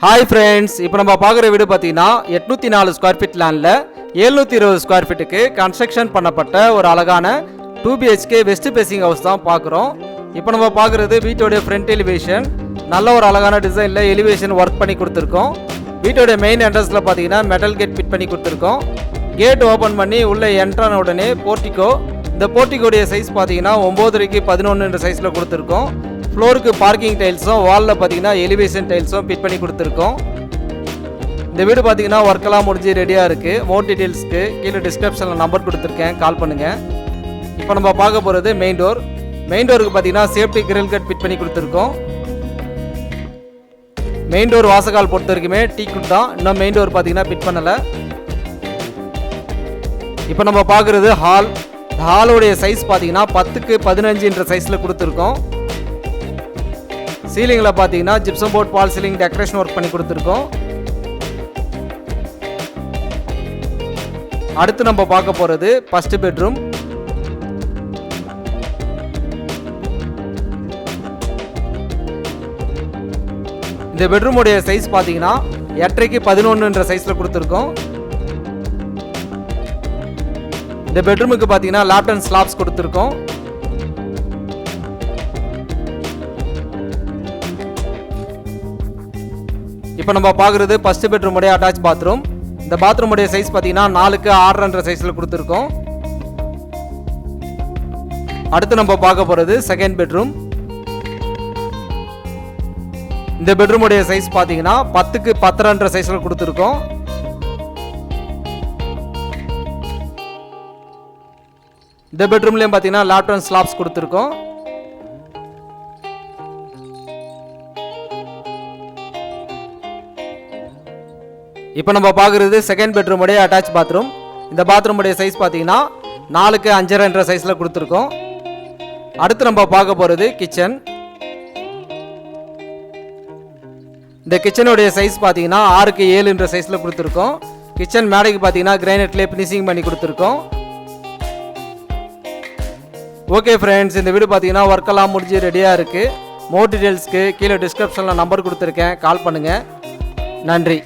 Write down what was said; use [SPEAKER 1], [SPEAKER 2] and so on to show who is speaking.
[SPEAKER 1] Hi friends இப்போ நம்ம பார்க்குற வீடு பார்த்தீங்கன்னா எட்நூற்றி நாலு ஸ்கொயர் ஃபீட் லேண்டில் எழுநூற்றி இருபது ஸ்கொயர் ஃபீட்டுக்கு கன்ஸ்ட்ரக்ஷன் பண்ணப்பட்ட ஒரு அழகான two BHK west facing house தான் பார்க்குறோம். இப்போ நம்ம பார்க்குறது வீட்டோடைய ஃப்ரண்ட் எலிவேஷன் நல்ல ஒரு அழகான டிசைனில் எலிவேஷன் ஒர்க் பண்ணி கொடுத்துருக்கோம். வீட்டோடைய மெயின் என்ட்ரன்ஸில் பார்த்தீங்கன்னா மெட்டல் கேட் ஃபிட் பண்ணி கொடுத்துருக்கோம். கேட் ஓப்பன் பண்ணி உள்ளே என்ட்ரான உடனே போர்ட்டிகோ இந்த போர்ட்டிகோடைய சைஸ் பார்த்தீங்கன்னா ஒம்போதரைக்கு பதினொன்றுன்ற சைஸில் கொடுத்துருக்கோம். ஃப்ளோருக்கு பார்க்கிங் டைல்ஸும் வாலில் பார்த்தீங்கன்னா எலிவேஷன் டைல்ஸும் ஃபிட் பண்ணி கொடுத்துருக்கோம். இந்த வீடு பார்த்தீங்கன்னா ஒர்க்கெல்லாம் முடிஞ்சு ரெடியாக இருக்குது மோர் டீட்டெயில்ஸ்க்கு கீழே டிஸ்கிரிப்ஷனில் நம்பர் கொடுத்துருக்கேன். கால் பண்ணுங்கள் இப்போ நம்ம பார்க்க போகிறது மெயின் டோர் மெயின் டோருக்கு பார்த்தீங்கன்னா சேஃப்டி கிரில் கட் ஃபிட் பண்ணி கொடுத்துருக்கோம். மெயின் டோர் வாசகால் பொறுத்த வரைக்குமே டீ குட் தான். இன்னும் மெயின் டோர் பார்த்தீங்கன்னா ஃபிட் பண்ணலை. இப்போ நம்ம பார்க்குறது ஹால் ஹாலோடைய சைஸ் பார்த்தீங்கன்னா பத்துக்கு பதினஞ்சுன்ற சைஸில் கொடுத்துருக்கோம். சீலிங்கில் பார்த்தீங்கன்னா gypsum board false ceiling decoration work பண்ணி கொடுத்துருக்கோம். அடுத்து நம்ம பார்க்க போகிறது ஃபஸ்ட்டு பெட்ரூம் இந்த பெட்ரூமுடைய சைஸ் பார்த்தீங்கன்னா எட்டரைக்கு பதினொன்றுன்ற சைஸில் கொடுத்துருக்கோம். இந்த பெட்ரூமுக்கு பார்த்தீங்கன்னா லேப்டன் ஸ்லாப்ஸ் கொடுத்துருக்கோம். இப்போ நம்ம பார்க்குறது ஃபஸ்ட்டு பெட்ரூமுடைய அட்டாச் பாத்ரூம் இந்த பாத்ரூமுடைய சைஸ் பார்த்தீங்கன்னா நாலுக்கு ஆறரைன்ற சைஸில் கொடுத்துருக்கோம். அடுத்து நம்ம பார்க்க போகிறது செகண்ட் பெட்ரூம் இந்த பெட்ரூமுடைய சைஸ் பார்த்தீங்கன்னா பத்துக்கு பத்தரைன்ற சைஸில் கொடுத்துருக்கோம். இந்த பெட்ரூம்லேயும் பார்த்தீங்கன்னா லேப்டாப் ஸ்லாப்ஸ் கொடுத்துருக்கோம். இப்போ நம்ம பார்க்குறது செகண்ட் பெட்ரூமுடைய அட்டாச் பாத்ரூம் இந்த பாத்ரூமுடைய சைஸ் பார்த்தீங்கன்னா நாலுக்கு அஞ்சரைன்ற சைஸில் கொடுத்துருக்கோம். அடுத்து நம்ம பார்க்க போகிறது கிச்சன் இந்த கிச்சனுடைய சைஸ் பார்த்தீங்கன்னா ஆறுக்கு ஏழுன்ற சைஸில் கொடுத்துருக்கோம். கிச்சன் மேடைக்கு பார்த்தீங்கன்னா கிரைனட்லேயே ஃபினிஷிங் பண்ணி கொடுத்துருக்கோம். ஓகே ஃப்ரெண்ட்ஸ் இந்த வீடு பார்த்தீங்கன்னா ஒர்க்கெல்லாம் முடிஞ்சு ரெடியாக இருக்குது மோர் டீட்டெயில்ஸ்க்கு கீழே டிஸ்கிரிப்ஷனில் நம்பர் கொடுத்துருக்கேன். கால் பண்ணுங்கள் நன்றி.